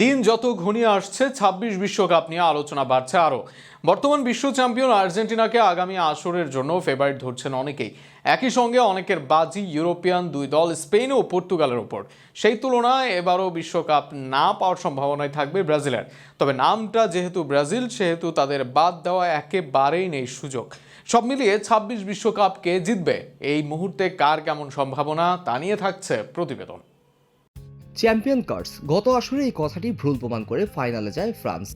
দিন যত ঘনিয়ে আসছে, ছাব্বিশ বিশ্বকাপ নিয়ে আলোচনা বাড়ছে আরও। বর্তমান বিশ্ব চ্যাম্পিয়ন আর্জেন্টিনাকে আগামী আসরের জন্য ফেভারিট ধরছেন অনেকেই। একই সঙ্গে অনেকের বাজি ইউরোপিয়ান দুই দল স্পেন ও পর্তুগালের ওপর সেই তুলনায় এবারও বিশ্বকাপ না পাওয়ার সম্ভাবনায় থাকবে ব্রাজিলের। তবে নামটা যেহেতু ব্রাজিল, সেহেতু তাদের বাদ দেওয়া একেবারেই নেই সুযোগ। সব মিলিয়ে ছাব্বিশ বিশ্বকাপকে জিতবে। এই মুহূর্তে কার কেমন সম্ভাবনা তা নিয়ে থাকছে প্রতিবেদন। চ্যাম্পিয়ন কার্ডস গত আসরে এই কথাটি ভুল প্রমাণ করে ফাইনালে যায় ফ্রান্স।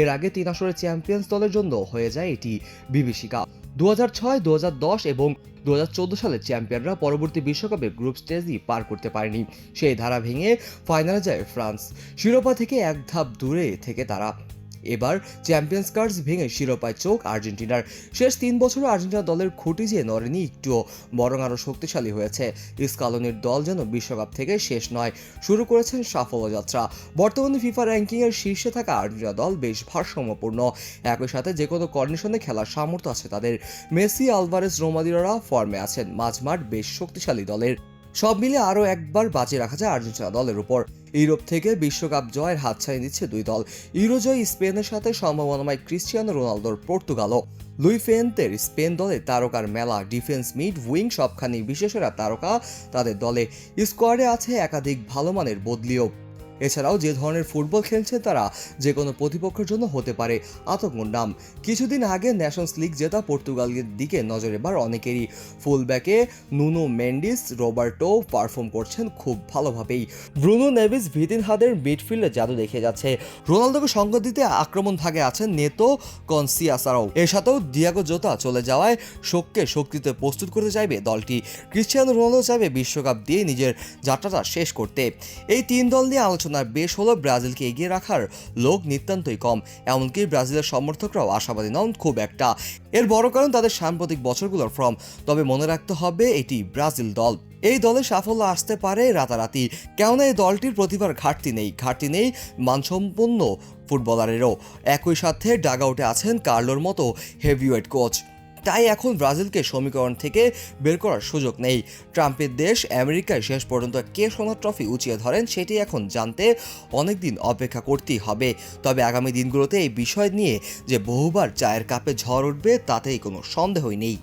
এর আগে তিন আসরে চ্যাম্পিয়ন্স দলের জন্য হয়ে যায় এটি বিভীষিকা। দু হাজার ছয় দু হাজার দশ এবং সালে চ্যাম্পিয়নরা পরবর্তী বিশ্বকাপে গ্রুপ স্টেজই পার করতে পারেনি। সেই ধারা ভেঙে ফাইনালে যায় ফ্রান্স। শিরোপা থেকে এক ধাপ দূরে থেকে তারা এবার চ্যাম্পিয়ন্স কার্ডস ভেঙে শিরোপায় চোখ আর্জেন্টিনার। শেষ তিন বছরে আর্জেন্টিনা দলের খুঁটি যে নড়েনি একটুও, বরং আরও শক্তিশালী হয়েছে। স্কালনির দল যেন বিশ্বকাপ থেকে শেষ নয়, শুরু করেছেন সাফল্য যাত্রা বর্তমানে ফিফা র্যাঙ্কিংয়ের শীর্ষে থাকা আর্জেন্টিনা দল বেশ ভারসাম্যপূর্ণ। একই সাথে যে কোনো কন্ডিশনে খেলার সামর্থ্য আছে তাদের। মেসি আলভারেজ রোমাদিরা ফর্মে আছেন। মাঝমাঠ বেশ শক্তিশালী দলের। সব মিলে আরও একবার বাঁচিয়ে রাখা যায় আর্জেন্টিনা দলের উপর। ইউরোপ থেকে বিশ্বকাপ জয়ের হাত ছাড়িয়ে দিচ্ছে দুই দল। ইউরোজয়, স্পেনের সাথে সম্ভাবনাময় ক্রিশ্চিয়ানো রোনালদোর পর্তুগালও। লুই ফেন্তের স্পেন দলে তারকার মেলা, ডিফেন্স মিড, উইং সবখানি বিশেষেরা তারকা। তাদের দলে স্কোয়াডে আছে একাধিক ভালো মানের বদলিও। এছাড়াও যে ধরনের ফুটবল খেলছে তারা যে কোনো প্রতিপক্ষের জন্য হতে পারে আতঙ্কর নাম। কিছুদিন আগে ন্যাশনস লিগ জেতা পর্তুগালের দিকে নজর এবার অনেকেরই। ফুলব্যাকে নুনো মেন্ডিস রোবার্টো পারফর্ম করছেন খুব ভালোভাবেই। ব্রুনো নেভিস ভিতিন হাদের মিডফিল্ডে জাদু দেখে যাচ্ছে। রোনালদোকে সঙ্গ দিতে আক্রমণ ভাগে আছেন নেতো কনসিয়াসারাও। এর সাথেও দিয়াগো জোতা চলে যাওয়ায় শোককে শক্তিতে প্রস্তুত করতে চাইবে দলটি। ক্রিশ্চিয়ানো রোনালদো চাইবে বিশ্বকাপ দিয়ে নিজের যাত্রাটা শেষ করতে। এই তিন দল নিয়ে আলোচনা বেশ হলো ব্রাজিলকে এগিয়ে রাখার লোক নিতান্তই কম। এমনকি ব্রাজিলের সমর্থকরাও আশাবাদী নন খুব একটা। এর বড় কারণ তাদের সাম্প্রতিক বছরগুলোর ফর্ম। তবে মনে রাখতে হবে এটি ব্রাজিল দল। এই দলে সাফল্য আসতে পারে রাতারাতি। কেননা এই দলটির প্রতিভার ঘাটতি নেই। ঘাটতি নেই মানসম্পন্ন ফুটবলারেরও। একই সাথে ডাগ আউটে আছেন কার্লোর মতো হেভিওয়েট কোচ। তাই এখন ব্রাজিলকে সমীকরণ থেকে বের করার সুযোগ নেই। ট্রাম্পের দেশ আমেরিকায় শেষ পর্যন্ত কে সোনার ট্রফি উঁচিয়ে ধরেন সেটি এখন জানতে অনেক দিন অপেক্ষা করতেই হবে। তবে আগামী দিনগুলোতে এই বিষয় নিয়ে যে বহুবার চায়ের কাপে ঝড় উঠবে, তাতেই কোনো সন্দেহই নেই।